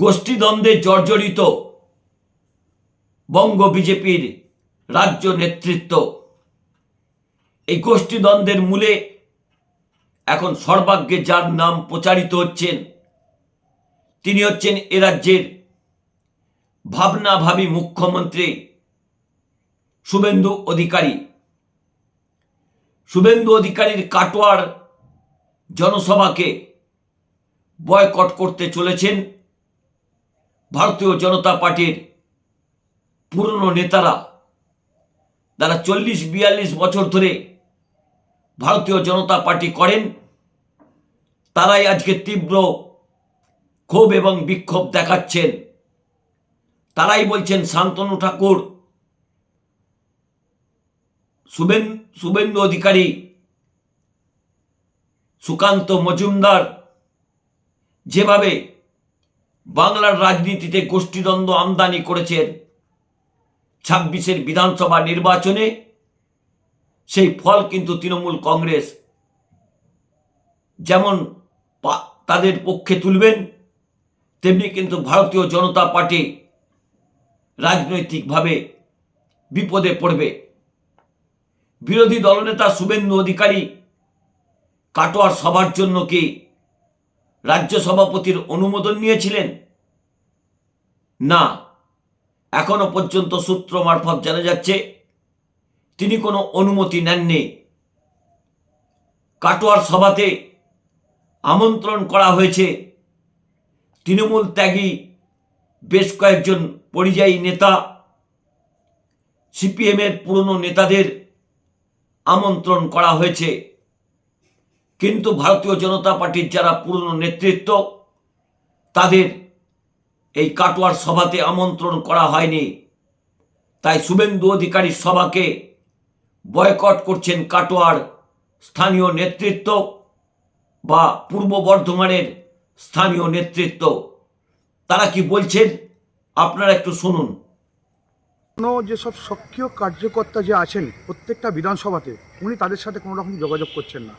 গোষ্ঠীদ্বন্দ্বে জর্জরিত। বঙ্গ বিজেপির রাজ্য নেতৃত্ব। এই গোষ্ঠীদ্বন্দ্বের মূলে এখন সর্বাগ্যে যার নাম প্রচারিত হচ্ছেন, তিনি হচ্ছেন এ রাজ্যের ভাবনাভাবী মুখ্যমন্ত্রী শুভেন্দু অধিকারী। শুভেন্দু অধিকারীর কাটোয়ার জনসভাকে বয়কট করতে চলেছেন। ভারতীয় জনতা পার্টির পুরনো নেতারা যারা চল্লিশ, বিয়াল্লিশ বছর ধরে ভারতীয় জনতা পার্টি করেন, তারাই আজকে তীব্র ক্ষোভ এবং বিক্ষোভ দেখাচ্ছেন। তারাই বলছেন, শান্তনু ঠাকুর, শুভেন, শুভেন্দু অধিকারী, সুকান্ত মজুমদার, যেভাবে বাংলার রাজনীতিতে গোষ্ঠীদ্বন্দ্ব আমদানি করেছেন ছাব্বিশের বিধানসভা নির্বাচনে। সেই ফল কিন্তু তৃণমূল কংগ্রেস। যেমন তাদের পক্ষে তুলবেন, তেমনি কিন্তু ভারতীয় জনতা পার্টি রাজনৈতিকভাবে বিপদে পড়বে। বিরোধী দলনেতা শুভেন্দু অধিকারী কাটোয়ার সভার জন্য কি রাজ্য সভাপতির অনুমোদন নিয়েছিলেন? না, এখনও পর্যন্ত সূত্র মারফত জানা যাচ্ছে, তিনি কোনো অনুমতি নেননি। কাটোয়ার সভাতে আমন্ত্রণ করা হয়েছে। তৃণমূল ত্যাগী বেশ কয়েকজন পরিযায়ী নেতা, সিপিএমের পুরনো নেতাদের আমন্ত্রণ করা হয়েছে। কিন্তু ভারতীয় জনতা পার্টির যারা পুরনো নেতৃত্ব, তাদের এই কাটোয়ার সভাতে আমন্ত্রণ করা হয়নি। তাই শুভেন্দু অধিকারীর সভাকে বয়কট করছেন কাটোয়ার স্থানীয় নেতৃত্ব বা পূর্ব বর্ধমানের স্থানীয় নেতৃত্ব। তারা কি বলছেন? আপনারা একটু শুনুন। যেসব সক্রিয় কার্যকর্তা যে আছেন প্রত্যেকটা বিধানসভাতে, উনি তাদের সাথে কোনো রকম যোগাযোগ করছেন না।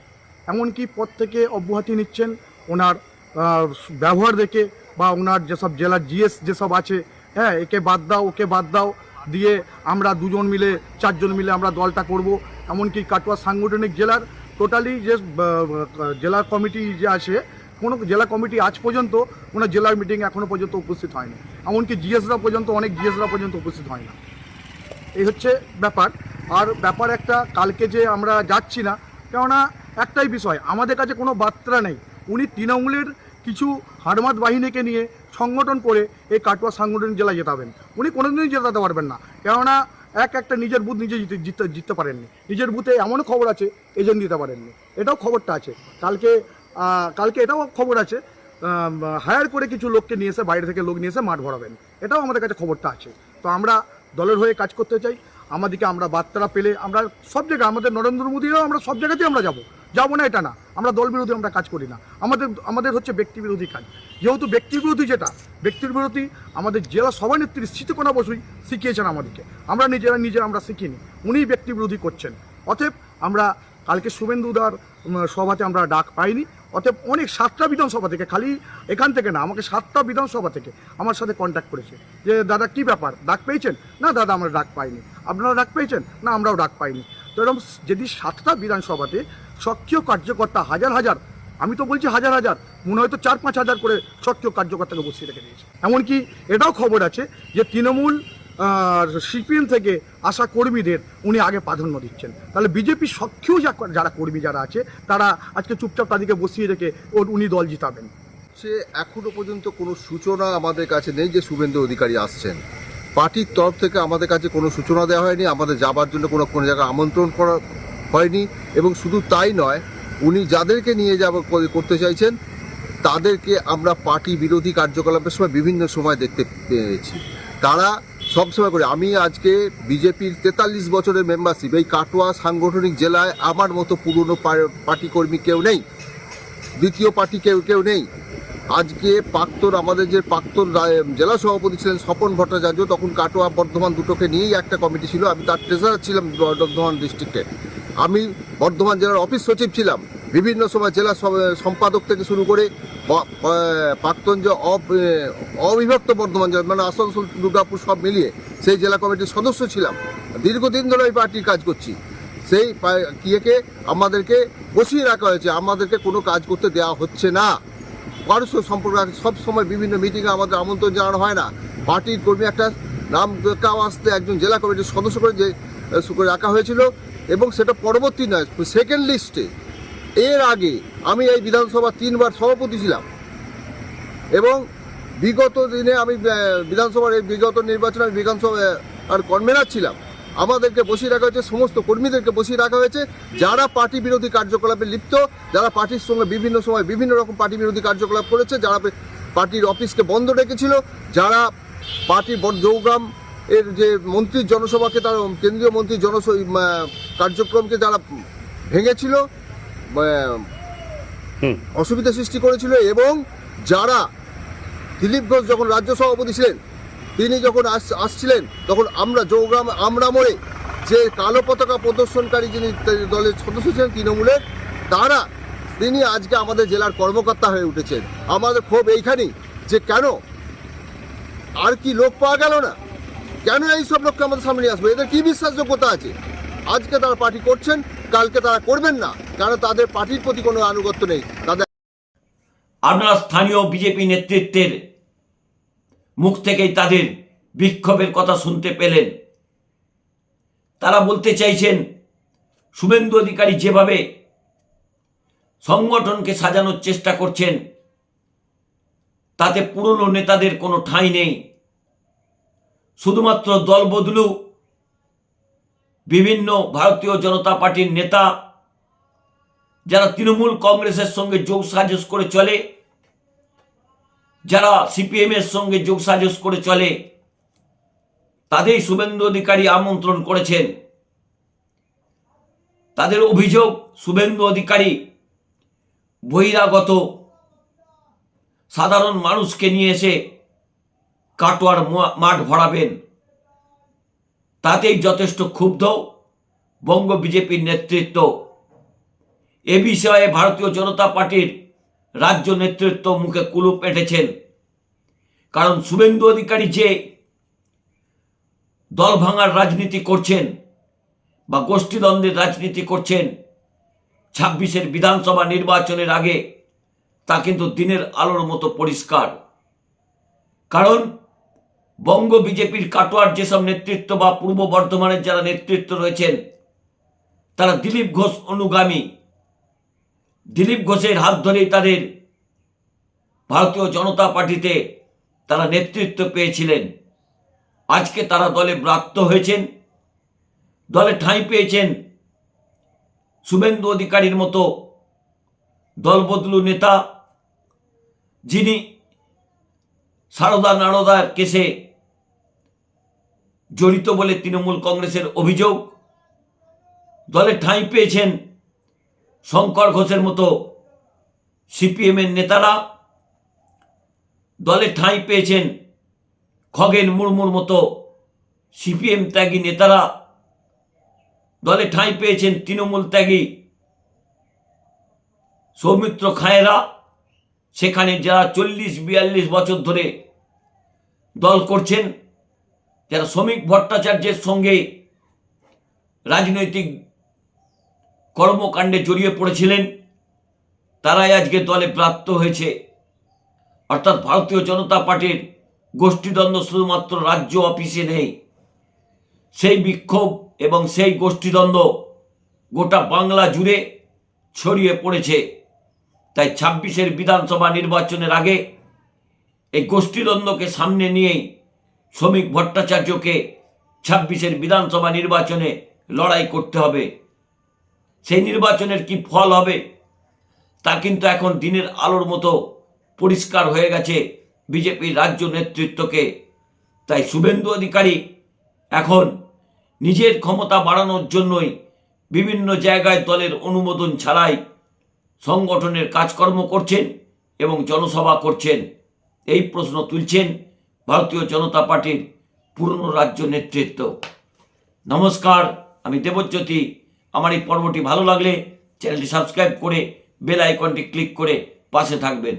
এমনকি পদ থেকে অব্যাহতি নিচ্ছেন ওনার ব্যবহার দেখে বা ওনার যেসব জেলার জিএস যেসব আছে হ্যাঁ একে বাদ দাও, ওকে বাদ দাও, দিয়ে আমরা দুজন মিলে, চারজন মিলে আমরা দলটা করব। এমনকি কাটোয়া সাংগঠনিক জেলার টোটালি যে জেলা কমিটি যে আছে, কোনো জেলা কমিটি আজ পর্যন্ত কোনো জেলার মিটিং এখনও পর্যন্ত উপস্থিত হয়নি। এমনকি জিএসরা পর্যন্ত, অনেক জিএসরা পর্যন্ত উপস্থিত হয় না এই হচ্ছে ব্যাপার। আর ব্যাপার একটা, কালকে যে আমরা যাচ্ছি না, কেননা একটাই বিষয়, আমাদের কাছে কোনো বার্তা নেই। উনি তৃণমূলের কিছু হারমাত বাহিনীকে নিয়ে সংগঠন করে এই কাটোয়া সাংগঠনিক জেলায় জেতাবেন উনি কোনোদিনই জেতাতে পারবেন না। কেননা এক একটা নিজের বুথ নিজে জিতে জিততে জিততে পারেননি। নিজের বুথে এমনও খবর আছে, এজেন্ট দিতে পারেননি। এটাও খবরটা আছে। কালকে কালকে এটাও খবর আছে। হায়ার করে কিছু লোককে নিয়ে এসে, বাইরে থেকে লোক নিয়ে এসে মাঠ ভরাবেন। এটাও আমাদের কাছে খবরটা আছে। তো আমরা দলের হয়ে কাজ করতে চাই। আমাদেরকে আমরা বার্তাটা পেলে আমরা সব জায়গায়, আমাদের নরেন্দ্র মোদীও আমরা সব জায়গাতেই আমরা যাব। যাব না এটা না। আমরা দল বিরোধী আমরা কাজ করি না। আমাদের আমাদের হচ্ছে ব্যক্তি বিরোধী কাজ। যেহেতু ব্যক্তি বিরোধী যেটা ব্যক্তির বিরোধী আমাদের জেলা সভানেত্রী স্থিতিকোনা বসুই শিখিয়েছেন আমাদেরকে। আমরা নিজেরা নিজে আমরা শিখিনি। উনি ব্যক্তি বিরোধী করছেন। অতএব আমরা কালকে শুভেন্দুদার সভাতে আমরা ডাক পাইনি। অতএব অনেক সাতটা বিধানসভা থেকে, খালি এখান থেকে না, আমাকে সাতটা বিধানসভা থেকে আমার সাথে কন্ট্যাক্ট করেছে। যে, দাদা, কি ব্যাপার? ডাক পেয়েছেন? না, দাদা, আমরা ডাক পাইনি। আপনারা ডাক পেয়েছেন? না, আমরাও ডাক পাইনি। তো এরকম, যদি সাতটা বিধানসভাতে সক্রিয় কার্যকর্তা হাজার হাজার, আমি তো বলছি হাজার হাজার, মনে হয়তো চার পাঁচ হাজার করে সক্রিয় কার্যকর্তাকে বসিয়ে রেখে দিয়েছে। এমনকি এটাও খবর আছে যে তৃণমূল সিপিএম থেকে আসা কর্মীদের উনি আগে প্রাধান্য দিচ্ছেন। তাহলে বিজেপি সক্রিয় যারা কর্মী যারা আছে, তারা আজকে চুপচাপ তাদেরকে বসিয়ে রেখে ওর উনি দল জিতাবেন। সে এখনও পর্যন্ত কোনো সূচনা আমাদের কাছে নেই যে শুভেন্দু অধিকারী আসছেন। পার্টির তরফ থেকে আমাদের কাছে কোনো সূচনা দেওয়া হয়নি। আমাদের যাবার জন্য কোনো কোনো জায়গায় আমন্ত্রণ করা হয়নি এবং শুধু তাই নয়, উনি যাদেরকে নিয়ে যাব করতে চাইছেন, তাদেরকে আমরা পার্টি বিরোধী কার্যকলাপের সময় বিভিন্ন সময় দেখতে পেয়েছি। তারা সবসময় করে, আমি আজকে বিজেপির তেতাল্লিশ বছরের মেম্বারশিপ এই কাটোয়া সাংগঠনিক জেলায় আমার মতো পুরনো পার্টি কর্মী কেউ নেই, দ্বিতীয় পার্টি কেউ কেউ নেই। আজকে প্রাক্তন আমাদের যে প্রাক্তন জেলা সভাপতি ছিলেন স্বপন ভট্টাচার্য, তখন কাটোয়া বর্ধমান দুটোকে নিয়েই একটা কমিটি ছিল। আমি তার ট্রেজারার ছিলাম বর্ধমান ডিস্ট্রিক্টে আমি বর্ধমান জেলার অফিস সচিব ছিলাম। বিভিন্ন সময় জেলা সম্পাদক থেকে শুরু করে প্রাক্তন যে অবিভক্ত বর্ধমান জেলা মানে আসানসোল, দুর্গাপুর সব মিলিয়ে সেই জেলা কমিটির সদস্য ছিলাম। দীর্ঘদিন ধরে ওই পার্টির কাজ করছি। সেই কিয়েকে আমাদেরকে বসিয়ে রাখা হয়েছে। আমাদেরকে কোনো কাজ করতে দেওয়া হচ্ছে না। কারোর সঙ্গে সম্পর্ক সব সময় বিভিন্ন মিটিংয়ে আমাদের আমন্ত্রণ জানানো হয় না। পার্টির কর্মী একটা নাম কাও আসতে একজন জেলা কমিটির সদস্য করে যে করে রাখা হয়েছিল এবং সেটা পরবর্তী নয় সেকেন্ড লিস্টে এর আগে আমি এই বিধানসভা তিনবার সভাপতি ছিলাম। এবং বিগত দিনে আমি বিধানসভার এই বিগত নির্বাচনে আমি বিধানসভা আর কনভেনার ছিলাম। আমাদেরকে বসিয়ে রাখা হয়েছে সমস্ত কর্মীদেরকে বসিয়ে রাখা হয়েছে যারা পার্টি বিরোধী কার্যকলাপে লিপ্ত যারা পার্টির সঙ্গে বিভিন্ন সময় বিভিন্ন রকম পার্টি বিরোধী কার্যকলাপ করেছে যারা পার্টির অফিসকে বন্ধ রেখেছিল যারা পার্টির জৌগ্রাম এর যে মন্ত্রীর জনসভাকে তার কেন্দ্রীয় মন্ত্রীর জনস কার্যক্রমকে যারা ভেঙেছিল অসুবিধা সৃষ্টি করেছিল এবং যারা দিলীপ ঘোষ যখন রাজ্য সভাপতি ছিলেন তিনি যখন আস- আসছিলেন, তখন আমরা জৌগ্রাম, আমরা মোড়ে যে কালো পতাকা প্রদর্শনকারী যিনি দলের সদস্য ছিলেন তৃণমূলের, তারা তিনি আজকে আমাদের জেলার কর্মকর্তা হয়ে উঠেছেন। আমাদের ক্ষোভ এইখানেই যে কেন? আর কি লোক পাওয়া গেল না? কেন এইসব লোককে আমাদের সামনে আসবে? এদের কি বিশ্বাসযোগ্যতা আছে? আজকে তারা পার্টি করছেন, কালকে তারা করবেন না কারণ তাদের পার্টির প্রতি কোনো আনুগত্য নেই? তাদের আপনারা স্থানীয় বিজেপি নেতৃত্বের মুখ থেকেই তাদের বিক্ষোভের কথা শুনতে পেলেন। তারা বলতে চাইছেন, শুভেন্দু অধিকারী যেভাবে সংগঠনকে সাজানোর চেষ্টা করছেন, তাতে পুরনো নেতাদের কোনো ঠাঁই নেই। শুধুমাত্র দল বদলু, বিভিন্ন ভারতীয় জনতা পার্টির নেতা, যারা তৃণমূল কংগ্রেসের সঙ্গে যোগ সাজস করে চলে যারা সিপিএম এর সঙ্গে যোগ সাজস করে চলে তাদের শুভেন্দু অধিকারী আমন্ত্রণ করেছেন। তাদের অভিযোগ, শুভেন্দু অধিকারী বহিরাগত, সাধারণ মানুষকে নিয়ে এসে কাটোয়ার মাঠ ভরাবেন। তাতেই যথেষ্ট ক্ষুব্ধ বঙ্গ বিজেপির নেতৃত্ব। এ বিষয়ে ভারতীয় জনতা পার্টির রাজ্য নেতৃত্ব মুখে কুলুপ এঁটেছেন। কারণ শুভেন্দু অধিকারী যে দল ভাঙার রাজনীতি করছেন বা গোষ্ঠীদ্বন্দ্বের রাজনীতি করছেন ছাব্বিশের বিধানসভা নির্বাচনের আগে, তা কিন্তু দিনের আলোর মতো পরিষ্কার। কারণ বঙ্গ বিজেপির কাটোয়ার যেসব নেতৃত্ব বা পূর্ব বর্ধমানের যারা নেতৃত্ব রয়েছেন, তারা দিলীপ ঘোষ অনুগামী। দিলীপ ঘোষের হাত ধরেই তাদের ভারতীয় জনতা পার্টিতে তারা নেতৃত্ব পেয়েছিলেন। আজকে তারা দলে ব্রাত্য হয়েছেন। দলে ঠাঁই পেয়েছেন শুভেন্দু অধিকারীর মতো দলবদলু নেতা, যিনি সারদা নারদার কেসে জড়িত বলে তৃণমূল কংগ্রেসের অভিযোগ। দলে ঠাঁই পেয়েছেন শঙ্কর ঘোষের মতো সিপিএমের নেতারা দলে ঠাঁই পেয়েছেন খগেন মুর্মুর মতো সিপিএম ত্যাগী নেতারা। দলে ঠাঁই পেয়েছেন তৃণমূল ত্যাগী সৌমিত্র খায়েরা। সেখানে যারা চল্লিশ, বিয়াল্লিশ বছর ধরে দল করছেন, যারা শ্রমিক ভট্টাচার্যের সঙ্গে রাজনৈতিক কর্মকাণ্ডে জড়িয়ে পড়েছিলেন, তারাই আজকে দলে প্রাপ্ত হয়েছে। অর্থাৎ ভারতীয় জনতা পার্টির গোষ্ঠীদ্বন্দ্ব শুধুমাত্র রাজ্য অফিসে নেই, সেই বিক্ষোভ এবং সেই গোষ্ঠীদ্বন্দ্ব গোটা বাংলা জুড়ে ছড়িয়ে পড়েছে। তাই ছাব্বিশের বিধানসভা নির্বাচনের আগে এই গোষ্ঠীদ্বন্দ্বকে সামনে নিয়েই শ্রমিক ভট্টাচার্যকে ছাব্বিশের বিধানসভা নির্বাচনে লড়াই করতে হবে। সেই নির্বাচনের কি ফল হবে? তা কিন্তু এখন দিনের আলোর মতো পরিষ্কার হয়ে গেছে বিজেপির রাজ্য নেতৃত্বকে। তাই শুভেন্দু অধিকারী এখন নিজের ক্ষমতা বাড়ানোর জন্যই বিভিন্ন জায়গায় দলের অনুমোদন ছাড়াই সংগঠনের কাজকর্ম করছেন এবং জনসভা করছেন। এই প্রশ্ন তুলছেন ভারতীয় জনতা পার্টির পুরনো রাজ্য নেতৃত্ব। নমস্কার, আমি দেবজ্যোতি আমার এই পর্বটি ভালো লাগলে চ্যানেলটি সাবস্ক্রাইব করে বেল আইকনটি ক্লিক করে পাশে থাকবেন।